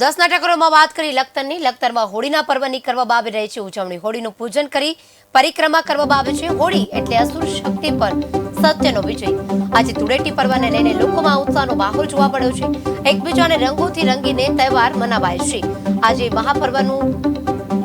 દસના ટકરોમાં વાત કરી લખતરની. લખતરમાં હોળીના પર્વની કરવામાં આવી રહી છે ઉજવણી. હોળીનું પૂજન કરી પરિક્રમા કરવામાં આવે છે. હોળી એટલે અસુર શક્તિ પર સત્યનો વિજય. આજે ધૂળેટી પર્વને લઈને લોકોમાં ઉત્સાહનો માહોલ જોવા મળ્યો છે. એકબીજાને રંગોથી રંગીને તહેવાર મનાવાય છે. આજે મહાપર્વનું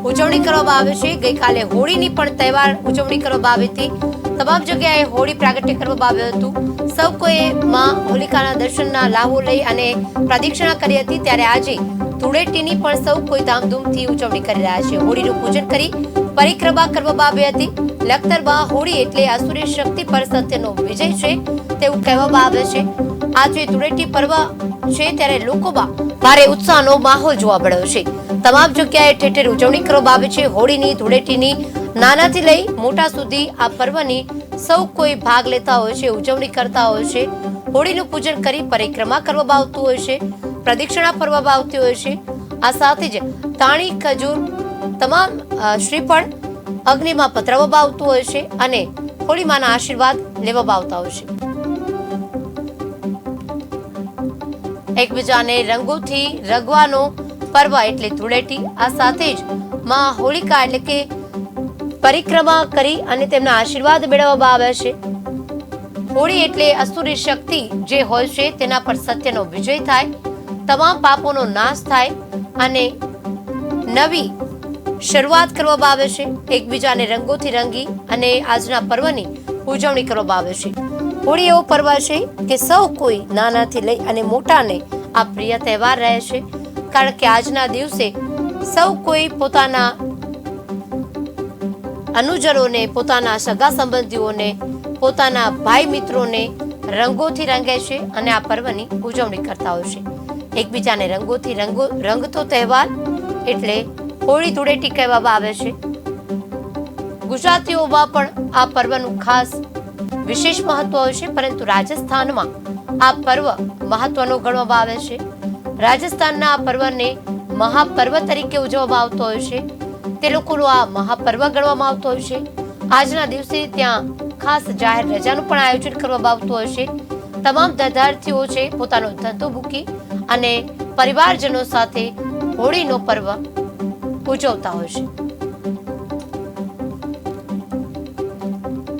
ઉજવણી કરવામાં આવે છે. ગઈકાલે હોળીની પણ તહેવાર ઉજવણી કરવામાં આવી હતી. તમામ જગ્યાએ હોળી પ્રાગટ્ય કરવામાં આવ્યું હતું. સૌ કોઈએ માં હોલિકાના દર્શનના લાભો લઈ અને પ્રદક્ષિણા કરી હતી. ત્યારે આજે ધૂળેટીની પણ સૌ કોઈ ધામધૂમથી ઉજવણી કરી રહ્યા છે. હોળીનું પૂજન કરી પરિક્રમા કરવામાં આવી હતી. લખતરમાં હોળી એટલે અસુરી શક્તિ પર સત્યનો વિજય છે, તેવું કહેવામાં આવે છે. આજે ધૂળેટી પર્વ છે ત્યારે લોકોમાં ભારે ઉત્સાહનો માહોલ જોવા મળ્યો છે. તમામ જગ્યાએ ઠેર ઠેર ઉજવણી કરવામાં આવે છે. હોળીની, ધૂળેટીની નાનાથી લઈ મોટા સુધી આ પર્વની સૌ કોઈ ભાગ લેતા હોય છે, ઉજવણી કરતા હોય છે. હોળીનું પૂજન કરી પરિક્રમા કરવામાં આવતું હોય છે, પ્રદક્ષિણા ફરવામાં આવતી હોય છે. આ સાથે જ તાણી, ખજૂર તમામ શ્રીફળ અગ્નિમાં પધરાવવામાં આવતું હોય છે અને હોળીમાના આશીર્વાદ લેવામાં આવતા હોય છે. એકબીજાને રંગોથી રંગવાનો પર્વ એટલે ધૂળેટી. આ સાથે જ માં હોલિકા એટલે કે પરિક્રમા કરી અને તેમના આશીર્વાદ મેળવવામાં આવે છે. હોળી એટલે અસુરી શક્તિ જે હોય છે તેના પર સત્યનો વિજય થાય, તમામ પાપોનો નાશ થાય અને નવી શરૂઆત કરવામાં આવે છે. એકબીજાને રંગોથી રંગી અને આજના પર્વની ઉજવણી કરવામાં આવે છે. હોળી એવો પર્વ છે કે સૌ કોઈ નાનાથી લઈ અને મોટાને આ પ્રિય તહેવાર રહે છે. કારણ કે આજના દિવસે સૌ કોઈ પોતાના અનુજરોને, પોતાના સગા સંબંધીઓને, પોતાના ભાઈ મિત્રોને રંગોથી રંગે છે અને આ પર્વની ઉજવણી કરતા હોય છે. એકબીજાને રંગોથી રંગો, રંગતો તહેવાર એટલે હોળી ધૂળેટી કહેવામાં આવે છે. ગુજરાતીઓમાં પણ આ પર્વનું ખાસ વિશેષ મહત્વ હોય છે, પરંતુ રાજસ્થાનમાં આ પર્વ મહત્વનો ગણવામાં આવે છે. રાજસ્થાનના આ પર્વને મહાપર્વ તરીકે ઉજવવામાં આવતો હોય છે. તે લોકોનો આ મહાપર્વ ગણવામાં આવતો હોય છે. આજના દિવસે ત્યાં ખાસ જાહેર રજાનું પણ આયોજન કરવામાં આવતું હોય છે. તમામ ધંધાર્થીઓ છે, પોતાનો ધંધો મૂકી અને પરિવારજનો સાથે હોળીનો પર્વ ઉજવતા હોય છે.